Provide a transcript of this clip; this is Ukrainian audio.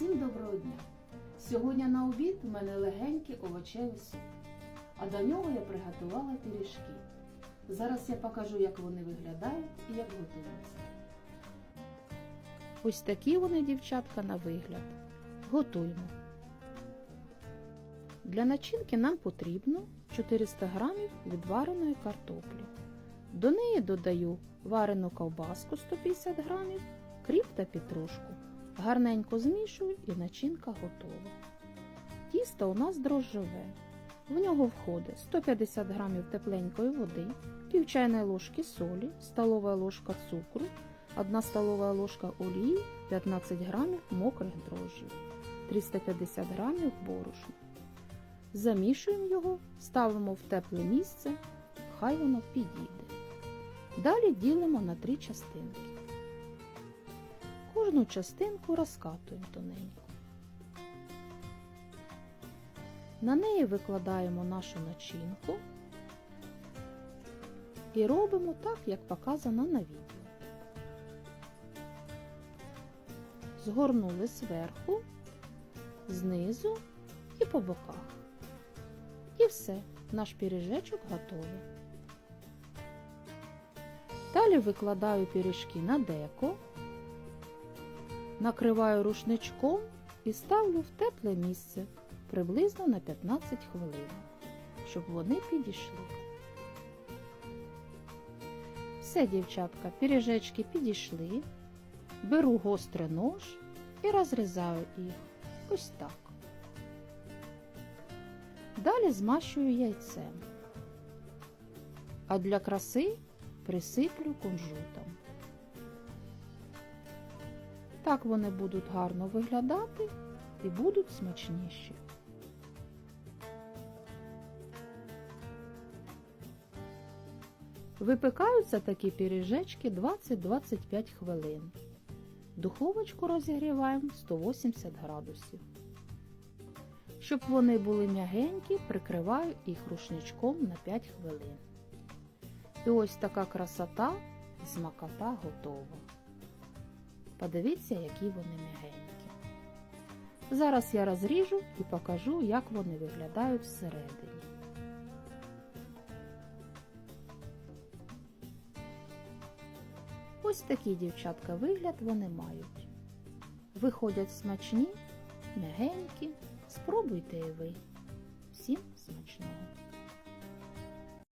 Всім доброго дня! Сьогодні на обід у мене легенький овочевий суп, а до нього я приготувала пиріжки. Зараз я покажу, як вони виглядають і як готуються. Ось такі вони, дівчатка, на вигляд. Готуємо. Для начинки нам потрібно 400 г відвареної картоплі. До неї додаю варену ковбаску 150 г, кріп та петрушку. Гарненько змішую і начинка готова. Тісто у нас дрожжове. В нього входить 150 г тепленької води, пів чайної ложки солі, столова ложка цукру, 1 столова ложка олії, 15 г мокрих дрожжів, 350 г борошна. Замішуємо його, ставимо в тепле місце, хай воно підійде. Далі ділимо на три частинки. Кожну частинку розкатуємо тоненько. На неї викладаємо нашу начинку і робимо так, як показано на відео. Згорнули зверху, знизу і по боках. І все, наш пиріжечок готовий. Далі викладаю пиріжки на деко, накриваю рушничком і ставлю в тепле місце приблизно на 15 хвилин, щоб вони підійшли. Все, дівчатка, пиріжечки підійшли, беру гострий нож і розрізаю їх ось так. Далі змащую яйцем, а для краси присиплю кунжутом. Так вони будуть гарно виглядати і будуть смачніші. Випікаються такі пиріжечки 20-25 хвилин. Духовочку розігріваємо 180 градусів. Щоб вони були м'ягенькі, прикриваю їх рушничком на 5 хвилин. І ось така красота і смакота готова. Подивіться, які вони м'ягенькі. Зараз я розріжу і покажу, як вони виглядають всередині. Ось такий, дівчатка, вигляд вони мають. Виходять смачні, м'ягенькі. Спробуйте і ви. Всім смачного!